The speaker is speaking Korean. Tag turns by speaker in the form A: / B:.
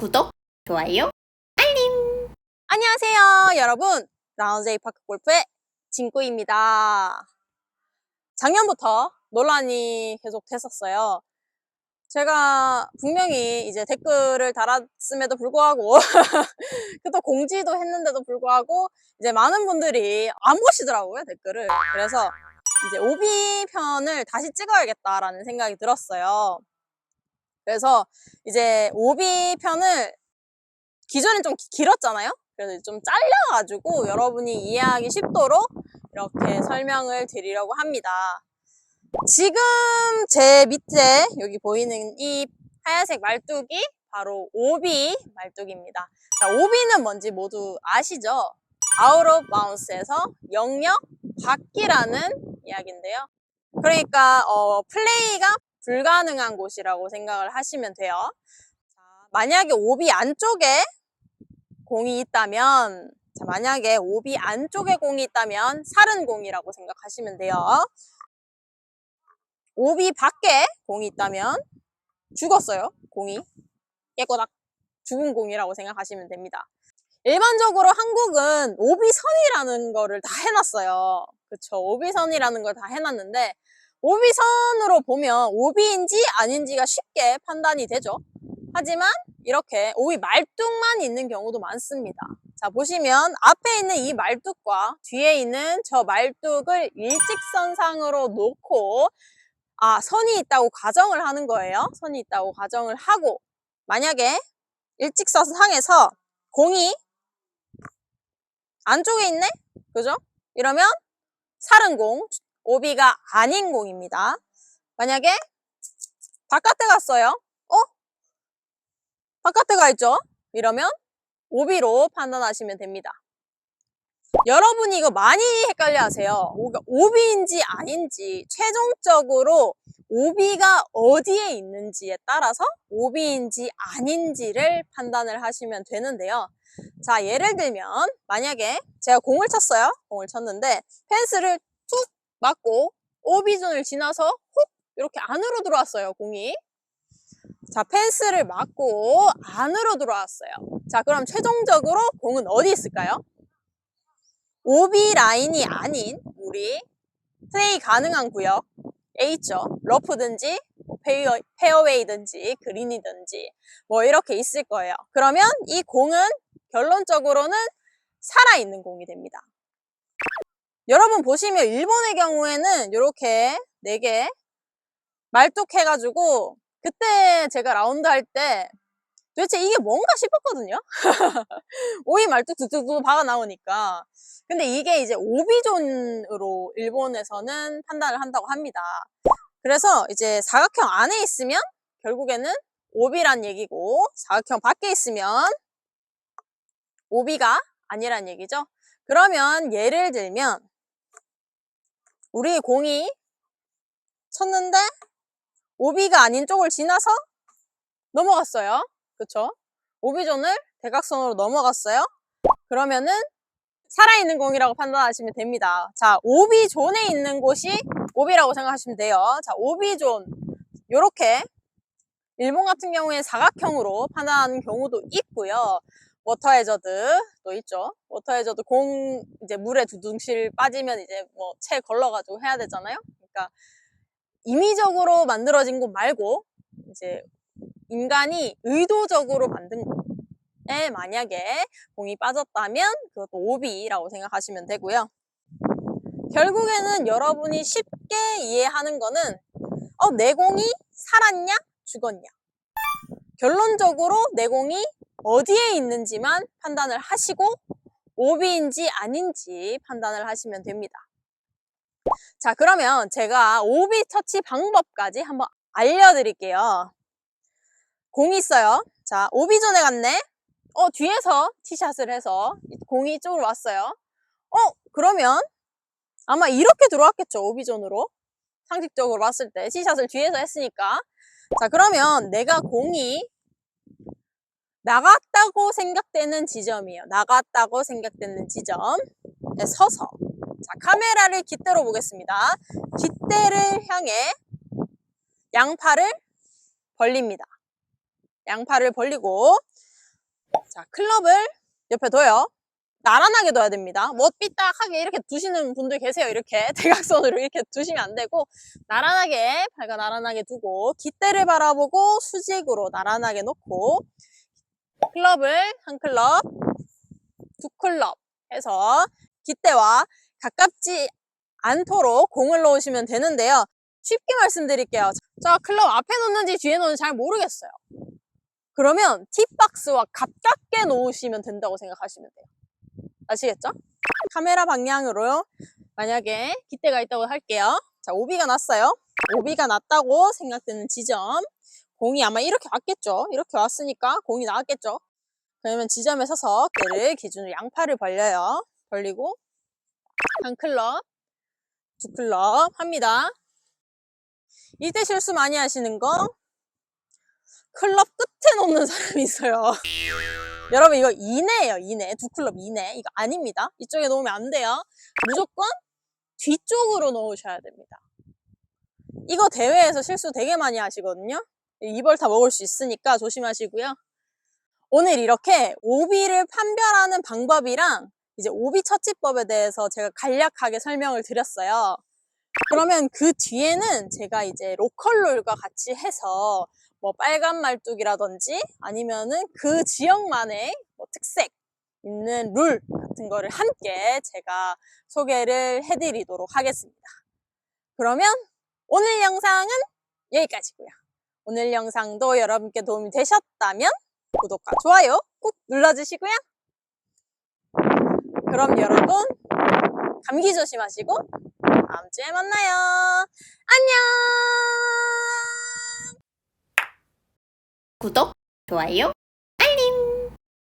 A: 구독, 좋아요,
B: 안녕하세요, 여러분. 라운제이 파크 골프의 진구입니다. 작년부터 논란이 계속 됐었어요. 제가 분명히 이제 댓글을 달았음에도 불구하고, 또 공지도 했는데도 불구하고, 이제 많은 분들이 안 보시더라고요, 댓글을. 그래서 이제 오비 편을 다시 찍어야겠다라는 생각이 들었어요. 그래서 이제 오비 편을 기존엔 좀 기- 길었잖아요? 그래서 좀 잘라가지고 여러분이 이해하기 쉽도록 이렇게 설명을 드리려고 합니다. 지금 제 밑에 여기 보이는 이 하얀색 말뚝이 바로 오비 말뚝입니다. 자, 오비는 뭔지 모두 아시죠? 아웃 오브 바운스에서 영역 밖이라는 이야기인데요. 그러니까 어, 플레이가 불가능한 곳이라고 생각을 하시면 돼요. 자, 만약에 오비 안쪽에 공이 있다면 자, 만약에 오비 안쪽에 공이 있다면 살은 공이라고 생각하시면 돼요. 오비 밖에 공이 있다면 죽었어요. 공이 깨꼬닥 죽은 공이라고 생각하시면 됩니다. 일반적으로 한국은 오비선이라는 거를 다 해놨어요. 그쵸. 오비선이라는 걸 다 해놨는데 오비선으로 보면 오비인지 아닌지가 쉽게 판단이 되죠. 하지만 이렇게 오비 말뚝만 있는 경우도 많습니다. 자, 보시면 앞에 있는 이 말뚝과 뒤에 있는 저 말뚝을 일직선상으로 놓고 아, 선이 있다고 가정을 하는 거예요. 선이 있다고 가정을 하고 만약에 일직선상에서 공이 안쪽에 있네? 그죠? 이러면 살은 공, 오비가 아닌 공입니다. 만약에 바깥에 갔어요. 어? 바깥에 가 있죠? 이러면 오비로 판단하시면 됩니다. 여러분이 이거 많이 헷갈려 하세요. 오비인지 아닌지 최종적으로 오비가 어디에 있는지에 따라서 오비인지 아닌지를 판단을 하시면 되는데요. 자, 예를 들면 만약에 제가 공을 쳤어요. 공을 쳤는데 펜스를 툭 맞고 오비존을 지나서 훅 이렇게 안으로 들어왔어요. 공이. 자, 펜스를 맞고 안으로 들어왔어요. 자, 그럼 최종적으로 공은 어디 있을까요? 오비 라인이 아닌 우리 플레이 가능한 구역에 있죠. 러프든지 뭐 페어, 페어웨이든지 그린이든지 뭐 이렇게 있을 거예요. 그러면 이 공은 결론적으로는 살아있는 공이 됩니다. 여러분 보시면 일본의 경우에는 이렇게 4개 말뚝 해가지고 그때 제가 라운드 할 때 도대체 이게 뭔가 싶었거든요. 오이 말뚝 뚝뚝뚝 박아 나오니까. 근데 이게 이제 오비존으로 일본에서는 판단을 한다고 합니다. 그래서 이제 사각형 안에 있으면 결국에는 오비란 얘기고 사각형 밖에 있으면 오비가 아니란 얘기죠. 그러면 예를 들면 우리 공이 쳤는데 오비가 아닌 쪽을 지나서 넘어갔어요. 그쵸? 오비존을 대각선으로 넘어갔어요. 그러면은 살아있는 공이라고 판단하시면 됩니다. 자, 오비존에 있는 곳이 오비라고 생각하시면 돼요. 자, 오비존. 요렇게 일본 같은 경우에 사각형으로 판단하는 경우도 있고요. 워터 해저드도 있죠. 워터 해저드 공 이제 물에 두둥실 빠지면 이제 뭐 채 걸러가지고 해야 되잖아요. 그러니까 임의적으로 만들어진 곳 말고 이제 인간이 의도적으로 만든 곳에 만약에 공이 빠졌다면 그것도 오비라고 생각하시면 되고요. 결국에는 여러분이 쉽게 이해하는 거는 어, 내 공이 살았냐 죽었냐 결론적으로 내 공이 어디에 있는지만 판단을 하시고 오비인지 아닌지 판단을 하시면 됩니다. 자, 그러면 제가 오비 터치 방법까지 한번 알려드릴게요. 공이 있어요. 자, 오비존에 갔네. 어, 뒤에서 티샷을 해서 공이 이쪽으로 왔어요. 어, 그러면 아마 이렇게 들어왔겠죠, 오비존으로. 상식적으로 봤을 때. 티샷을 뒤에서 했으니까. 자, 그러면 내가 공이 나갔다고 생각되는 지점이에요. 나갔다고 생각되는 지점에 서서 자, 카메라를 깃대로 보겠습니다. 깃대를 향해 양팔을 벌립니다. 양팔을 벌리고 자, 클럽을 옆에 둬요. 나란하게 둬야 됩니다. 뭐 삐딱하게 이렇게 두시는 분들 계세요. 이렇게 대각선으로 이렇게 두시면 안 되고 나란하게 발과 나란하게 두고 깃대를 바라보고 수직으로 나란하게 놓고 클럽을 한 클럽, 두 클럽 해서 깃대와 가깝지 않도록 공을 놓으시면 되는데요. 쉽게 말씀드릴게요. 자, 클럽 앞에 놓는지 뒤에 놓는지 잘 모르겠어요. 그러면 티박스와 가깝게 놓으시면 된다고 생각하시면 돼요. 아시겠죠? 카메라 방향으로 만약에 깃대가 있다고 할게요. 자, 오비가 났어요. 오비가 났다고 생각되는 지점. 공이 아마 이렇게 왔겠죠? 이렇게 왔으니까 공이 나왔겠죠? 그러면 지점에 서서 어깨를 기준으로 양팔을 벌려요. 벌리고 한 클럽, 두 클럽 합니다. 이때 실수 많이 하시는 거 클럽 끝에 놓는 사람이 있어요. 여러분 이거 이내예요 이내 두 클럽 이내 이거 아닙니다 이쪽에 놓으면 안 돼요 무조건 뒤쪽으로 놓으셔야 됩니다 이거 대회에서 실수 되게 많이 하시거든요 이벌 다 먹을 수 있으니까 조심하시고요 오늘 이렇게 오비를 판별하는 방법이랑 이제 오비 처치법에 대해서 제가 간략하게 설명을 드렸어요 그러면 그 뒤에는 제가 이제 로컬룰과 같이 해서 뭐 빨간 말뚝이라든지 아니면은 그 지역만의 뭐 특색 있는 룰 같은 거를 함께 제가 소개를 해드리도록 하겠습니다. 그러면 오늘 영상은 여기까지고요. 오늘 영상도 여러분께 도움이 되셨다면 구독과 좋아요 꾹 눌러주시고요. 그럼 여러분 감기 조심하시고 다음 주에 만나요. 안녕!
A: 구독, 좋아요